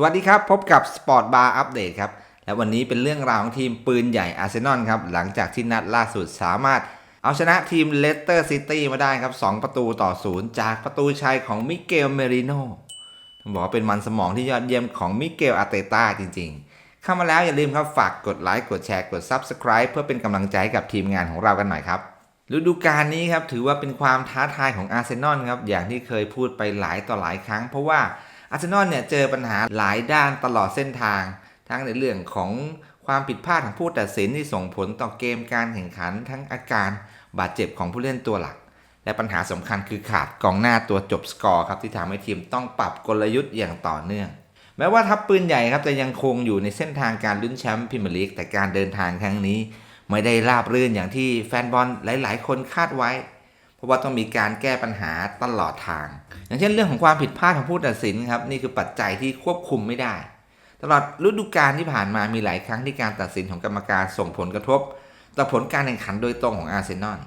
สวัสดีครับ พบกับ Sport Bar Update ครับ และวันนี้เป็นเรื่องราวของทีมปืนใหญ่อาร์เซนอลครับ หลังจากที่นัดล่าสุดสามารถ เอาชนะทีมเลสเตอร์ซิตี้มาได้ครับ 2 ประตูต่อศูนย์จากประตูชัยของมิเกลเมริโนต้องบอกว่าเป็นมันสมองที่ยอดเยี่ยมของมิเกลอาเตต้าจริง ๆ เข้ามาแล้วอย่าลืมครับฝากกดไลค์กดแชร์กด Subscribe เพื่อเป็นกำลังใจให้กับทีมงานของเรากันหน่อยครับฤดูกาลนี้ครับถือว่าเป็นความท้าทายของอาร์เซนอลครับอย่างที่เคยพูดไปหลายต่อหลายครั้ง เพราะว่า อาร์เซนอลเนี่ยเจอปัญหาหลายด้านตลอดเส้นทาง ทั้งในเรื่องของความผิดพลาดของผู้ตัดสินที่ส่งผลต่อเกมการแข่งขัน ทั้งอาการบาดเจ็บของผู้เล่นตัวหลัก และปัญหาสำคัญคือขาดกองหน้าตัวจบสกอร์ครับที่ทำให้ทีมต้องปรับกลยุทธ์อย่างต่อเนื่องแม้ว่าทัพปืนใหญ่ครับจะยังคงอยู่ในเส้นทางการลุ้นแชมป์พรีเมียร์ลีกแต่การเดินทางครั้งนี้ ไม่ได้ราบรื่นอย่างที่แฟนบอลหลาย ๆ คนคาดไว้ เพราะว่าต้องมีการแก้ปัญหาตลอดทาง อย่างเช่นเรื่องของความผิดพลาดของผู้ตัดสินครับนี่คือปัจจัยที่ควบคุมไม่ได้ ตลอดฤดูกาลที่ผ่านมามีหลายครั้งที่การตัดสินของกรรมการส่งผลกระทบ ต่อผลการแข่งขันโดยตรงของอาร์เซนอล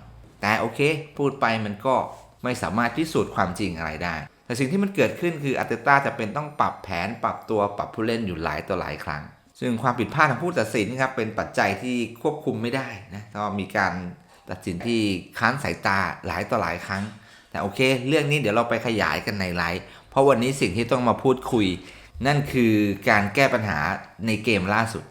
แต่โอเค พูดไปมันก็ไม่สามารถพิสูจน์ความจริงอะไรได้ แต่สิ่งที่มันเกิดขึ้นคืออาร์เตต้าจะเป็นต้องปรับแผนปรับตัวปรับผู้เล่นอยู่หลายต่อหลายครั้ง ซึ่งความผิดพลาดของผู้ตัดสินครับเป็นปัจจัยที่ควบคุมไม่ได้นะก็มีการ ตัดสินที่ค้านสายตาหลายต่อหลายครั้ง แต่โอเค เรื่องนี้เดี๋ยวเราไปขยายกันในไลฟ์เพราะวันนี้สิ่งที่ต้องมาพูดคุย นั่นคือการแก้ปัญหาในเกมล่าสุด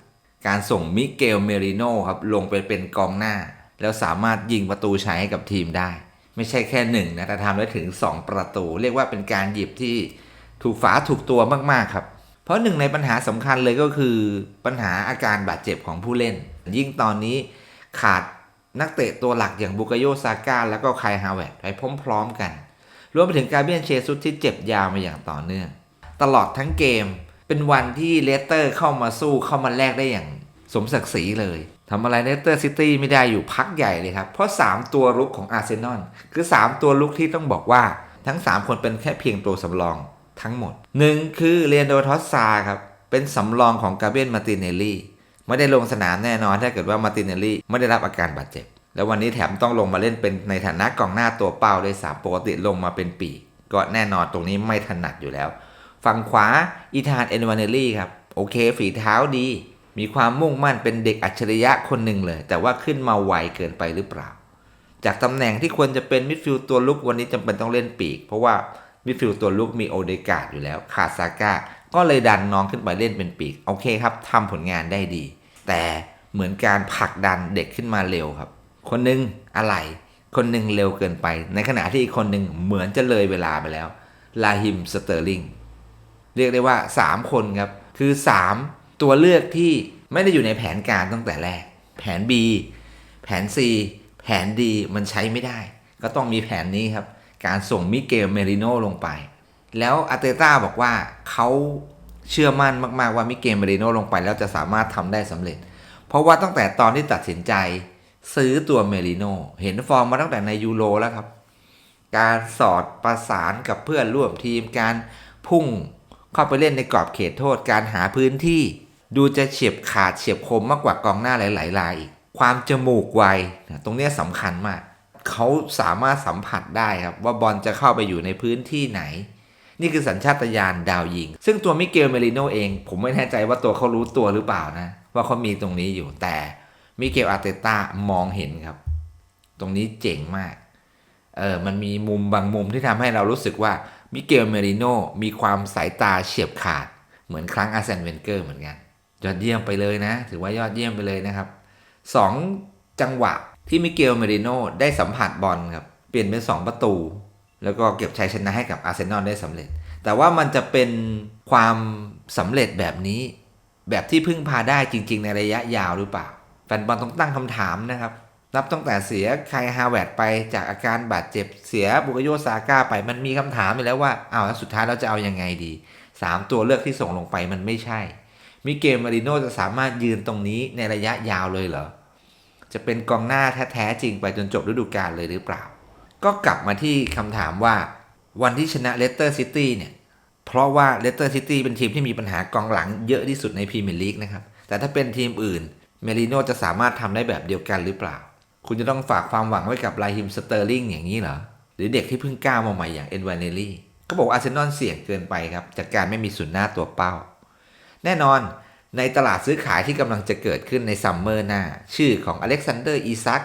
การส่งมิเกลเมริโนครับลงไปเป็นกองหน้า แล้วสามารถยิงประตูชัยให้กับทีมได้ ไม่ใช่แค่หนึ่งนะแต่ทำได้ถึง 2 ประตู เรียกว่าเป็นการหยิบที่ถูกฝาถูกตัวมากๆครับเพราะหนึ่งในปัญหาสำคัญเลยก็คือปัญหาอาการบาดเจ็บของผู้เล่น ยิ่งตอนนี้ขาด นักเตะตัวหลักอย่างบุกโยซาก้าแล้วก็ไคฮาวเวตไปพร้อมๆกัน รวมไปถึงกาเบียนเชซุสที่เจ็บยาวมาอย่างต่อเนื่อง ตลอดทั้งเกมเป็นวันที่เลสเตอร์เข้ามาสู้เข้ามาแลกได้อย่างสมศักดิ์ศรีเลยทำอะไรเลสเตอร์ซิตี้ไม่ได้อยู่พักใหญ่เลยครับ เพราะ 3 ตัวลุกของอาร์เซนอลคือ 3 ตัวลุกที่ต้องบอกว่าทั้ง 3 คนเป็นแค่เพียงตัวสำรองทั้งหมด 1 คือเรียนโดทอสซาครับเป็นสำรองของกาเบรียนมาติเนลลี่ ไม่ได้ลงสนามแน่นอน ถ้าเกิดว่ามาตินเนลลี่ไม่ได้รับอาการบาดเจ็บ แล้ววันนี้แถมต้องลงมาเล่นเป็นในฐานะกองหน้าตัวเป้าด้วยสามปกติลงมาเป็นปีกก็แน่นอนตรงนี้ไม่ถนัดอยู่แล้ว ฝั่งขวาอีธานเอนวานเนลลี่ครับโอเคฝีเท้าดี มีความมุ่งมั่นเป็นเด็กอัจฉริยะคนหนึ่งเลย แต่ว่าขึ้นมาไวเกินไปหรือเปล่า จากตำแหน่งที่ควรจะเป็นมิดฟิลด์ตัวลุกวันนี้จำเป็นต้องเล่นปีก เพราะว่ามิดฟิลด์ตัวลุกมีโอเดกาดอยู่แล้วขาดซาก้าก็เลยดันน้องขึ้นไปเล่นเป็นปีกโอเคครับทำผลงานได้ดี แต่เหมือนการผลักดันเด็กขึ้นมาเร็วครับ คนหนึงอะไร คนหนึ่งเร็วเกินไป ในขณะที่อีกคนหนึ่งเหมือนจะเลยเวลาไปแล้ว ลาฮิมสเตอร์ลิงเรียกได้ว่า 3 คนครับ คือ 3 ตัวเลือกที่ไม่ได้อยู่ในแผนการตั้งแต่แรก แผน B แผน C แผน D มันใช้ไม่ได้ ก็ต้องมีแผนนี้ครับ การส่งมิเกลเมริโนลงไป แล้วอาร์เตต้าบอกว่าเขา เชื่อมั่นมากๆว่ามิเกลเมริโนลงไปแล้วจะสามารถทำได้สำเร็จ เพราะว่าตั้งแต่ตอนที่ตัดสินใจซื้อตัวเมริโนเห็นฟอร์มมาตั้งแต่ในยูโรแล้วครับ การสอดประสานกับเพื่อนร่วมทีมการพุ่งเข้าไปเล่นในกรอบเขตโทษการหาพื้นที่ ดูจะเฉียบขาดเฉียบคมมากกว่ากองหน้าหลายๆรายอีกความจมูกไวตรงนี้สำคัญมาก เขาสามารถสัมผัสได้ครับว่าบอลจะเข้าไปอยู่ในพื้นที่ไหน นี่คือสัญชาตญาณดาวยิง ซึ่งตัวมิเกลเมริโนเอง ผมไม่แน่ใจว่าตัวเขารู้ตัวหรือเปล่านะ ว่าเขามีตรงนี้อยู่แต่มิเกลอาร์เตต้ามองเห็นครับ ตรงนี้เจ๋งมากเออมันมีมุมบางมุมที่ทำให้เรารู้สึกว่ามิเกลเมริโนมีความสายตาเฉียบขาด เหมือนครั้งอาร์เซนเวนเกอร์เหมือนกัน ยอดเยี่ยมไปเลยนะ ถือว่ายอดเยี่ยมไปเลยนะครับสองจังหวะที่มิเกลเมริโนได้สัมผัสบอลครับ เปลี่ยนเป็น 2 ประตู แล้วก็เก็บชัยชนะให้กับอาร์เซนอลได้สำเร็จ แต่ว่ามันจะเป็นความสำเร็จแบบนี้ แบบที่พึ่งพาได้จริง ๆ ในระยะยาวหรือเปล่าแฟนบอลต้องตั้งคำถามนะครับ นับตั้งแต่เสียไคฮาแวร์ดไปจากอาการบาดเจ็บเสียบุกโยซาก้าไปมันมีคำถามไปแล้วว่าอ้าวสุดท้ายเราจะเอายังไงดี 3 ตัวเลือกที่ส่งลงไปมันไม่ใช่ มิเกลมาริโนจะสามารถยืนตรงนี้ในระยะยาวเลยเหรอจะเป็นกองหน้าแท้ๆจริงไปจนจบฤดูกาลเลยหรือเปล่า ก็กลับมาที่คำถามว่า วันที่ชนะเลสเตอร์ซิตี้เนี่ย เพราะว่าเลสเตอร์ซิตี้เป็นทีมที่มีปัญหากองหลังเยอะที่สุดในพรีเมียร์ลีกนะครับ แต่ถ้าเป็นทีมอื่น เมริโนจะสามารถทำได้แบบเดียวกันหรือเปล่า คุณจะต้องฝากความหวังไว้กับไลฮิมสเตอร์ลิงอย่างนี้เหรอ หรือเด็กที่เพิ่งก้าวมาใหม่อย่างเอ็นวานเนลี่ก็บอกอาร์เซนอลเสี่ยงเกินไปครับจากการไม่มีศูนย์หน้าตัวเป้า แน่นอนในตลาดซื้อขายที่กำลังจะเกิดขึ้นในซัมเมอร์หน้า ชื่อของอเล็กซานเดอร์อีซัก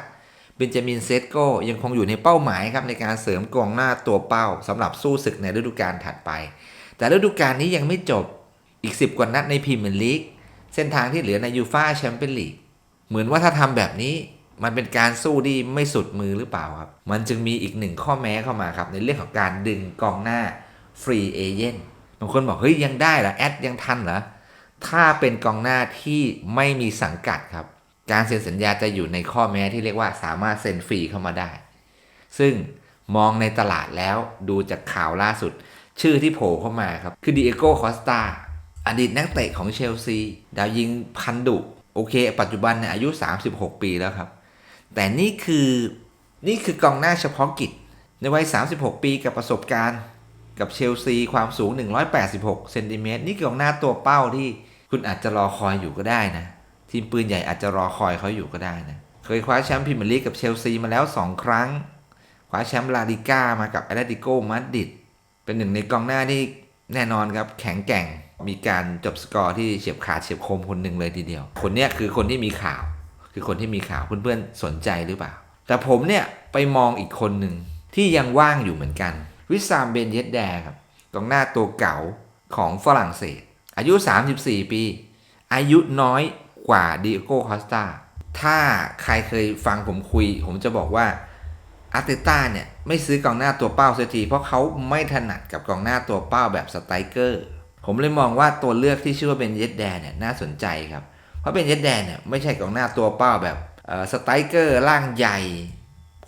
เบนจามินเซตโกยังคงอยู่ในเป้าหมายครับในการเสริมกองหน้าตัวเป้าสำหรับสู้ศึกในฤดูกาลถัดไป แต่ฤดูกาลนี้ยังไม่จบอีก 10 กว่านัดในพรีเมียร์ลีกเส้นทางที่เหลือในยูฟาแชมเปี้ยนลีกเหมือนว่าถ้าทำแบบนี้มันเป็นการสู้ที่ไม่สุดมือหรือเปล่าครับ มันจึงมีอีกหนึ่งข้อแม้เข้ามาครับ ในเรื่องของการดึงกองหน้าฟรีเอเจนต์บางคนบอก เฮ้ย ยังได้เหรอ แอดยังทันเหรอ ถ้าเป็นกองหน้าที่ไม่มีสังกัดครับ การเซ็นสัญญาจะอยู่ในข้อแม้ที่เรียกว่าสามารถเซ็นฟรีเข้ามาได้ ซึ่งมองในตลาดแล้วดูจากข่าวล่าสุด ชื่อที่โผล่เข้ามาครับ คือดิเอโกคอสตาอดีตนักเตะของเชลซี ดาวยิงพันดุโอเค ปัจจุบันเนี่ยอายุ 36 ปีแล้วครับ แต่นี่คือนี่คือกองหน้าเฉพาะกิจ ในวัย 36 ปีกับประสบการณ์กับเชลซีความสูง 186 เซนติเมตรนี่คือกองหน้าตัวเป้าที่คุณอาจจะรอคอยอยู่ก็ได้นะ ทีมปืนใหญ่อาจจะรอคอยเขาอยู่ก็ได้นะ เคยคว้าแชมป์พรีเมียร์ลีกกับเชลซีมาแล้ว 2 ครั้ง คว้าแชมป์ลาลิก้ามากับแอตเลติโกมาดริดเป็นหนึ่งในกองหน้าที่แน่นอนครับแข็งแกร่งมีการจบสกอร์ที่เฉียบขาดเฉียบคมคนหนึ่งเลยทีเดียว คนเนี้ยคือคนที่มีข่าว คือคนที่มีข่าวเพื่อนๆสนใจหรือเปล่า แต่ผมเนี่ยไปมองอีกคนหนึ่งที่ยังว่างอยู่เหมือนกัน วิซามเบนเยดแดครับกองหน้าตัวเก่าของฝรั่งเศส อายุ 34 ปี อายุน้อย กว่าดิโก้คอสตาถ้าใครเคยฟังผมคุย ผมจะบอกว่าอาร์เตต้าเนี่ยไม่ซื้อกองหน้าตัวเป้าเสียที เพราะเขาไม่ถนัดกับกองหน้าตัวเป้าแบบสไตรเกอร์ ผมเลยมองว่าตัวเลือกที่ชื่อว่าเป็นเยดแดนเนี่ยน่าสนใจครับ เพราะเป็นเยดแดนเนี่ยไม่ใช่กองหน้าตัวเป้าแบบสไตรเกอร์ร่างใหญ่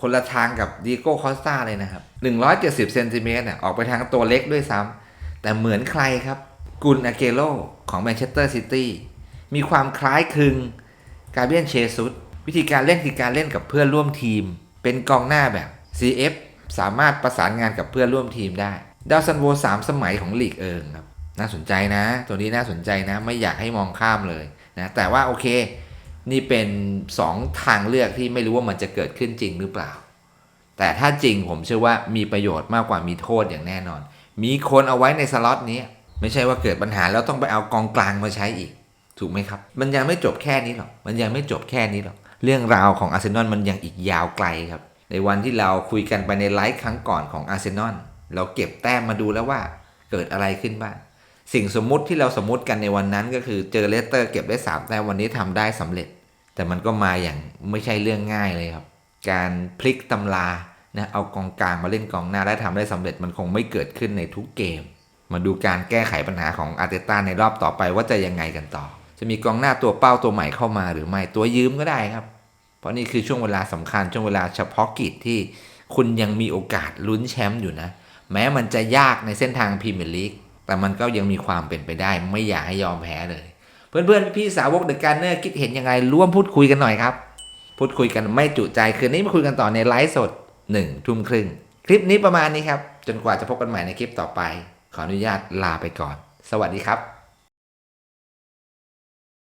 คนละทางกับดีโก้คอสตาเลยนะครับ 170เซนติเมตรเนี่ยออกไปทางตัวเล็กด้วยซ้ำแต่เหมือนใครครับกุนอาเกโลของแมนเชสเตอร์ซิตี้ มีความคล้ายคลึงกาเบียนเชซุสวิธีการเล่นคือการเล่นกับเพื่อนร่วมทีม เป็นกองหน้าแบบ CF สามารถประสานงานกับเพื่อนร่วมทีมได้ดาวซันโวสามสมัยของลีกเอิงครับ น่าสนใจนะ ตัวนี้น่าสนใจนะ ไม่อยากให้มองข้ามเลยนะ แต่ว่าโอเค นี่เป็น 2 ทางเลือกที่ไม่รู้ว่ามันจะเกิดขึ้นจริงหรือเปล่า แต่ถ้าจริงผมเชื่อว่ามีประโยชน์มากกว่ามีโทษอย่างแน่นอน มีคนเอาไว้ในสล็อตนี้ ไม่ใช่ว่าเกิดปัญหาแล้วต้องไปเอากองกลางมาใช้อีก ถูกไหมครับ มันยังไม่จบแค่นี้หรอก มันยังไม่จบแค่นี้หรอก เรื่องราวของอาร์เซนอลมันยังอีกยาวไกลครับ ในวันที่เราคุยกันไปในไลฟ์ครั้งก่อนของอาร์เซนอล เราเก็บแต้มมาดูแล้วว่าเกิดอะไรขึ้นบ้าง สิ่งสมมุติที่เราสมมุติกันในวันนั้นก็คือเจอเลสเตอร์เก็บได้3แต้มวันนี้ทำได้สำเร็จ แต่มันก็มาอย่างไม่ใช่เรื่องง่ายเลยครับ การพลิกตำรานะเอากองกลางมาเล่นกองหน้าได้ทำได้สำเร็จมันคงไม่เกิดขึ้นในทุกเกม มาดูการแก้ไขปัญหาของอาร์เตต้าในรอบต่อไปว่าจะยังไงกันต่อ จะมีกองหน้าตัวเป้าตัวใหม่เข้ามาหรือไม่ตัวยืมก็ได้ครับ เพราะนี่คือช่วงเวลาสำคัญช่วงเวลาเฉพาะกิจที่คุณยังมีโอกาสลุ้นแชมป์อยู่นะ แม้มันจะยากในเส้นทางพรีเมียร์ลีกแต่มันก็ยังมีความเป็นไปได้ ไม่อยากให้ยอมแพ้เลย เพื่อนๆพี่สาวกเดอะการเนอร์คิดเห็นยังไงร่วมพูดคุยกันหน่อยครับ พูดคุยกันไม่จุใจคืนนี้มาคุยกันต่อในไลฟ์สด1ทุ่มครึ่งคลิปนี้ประมาณนี้ครับ จนกว่าจะพบกันใหม่ในคลิปต่อไป ขออนุญาตลาไปก่อน สวัสดีครับ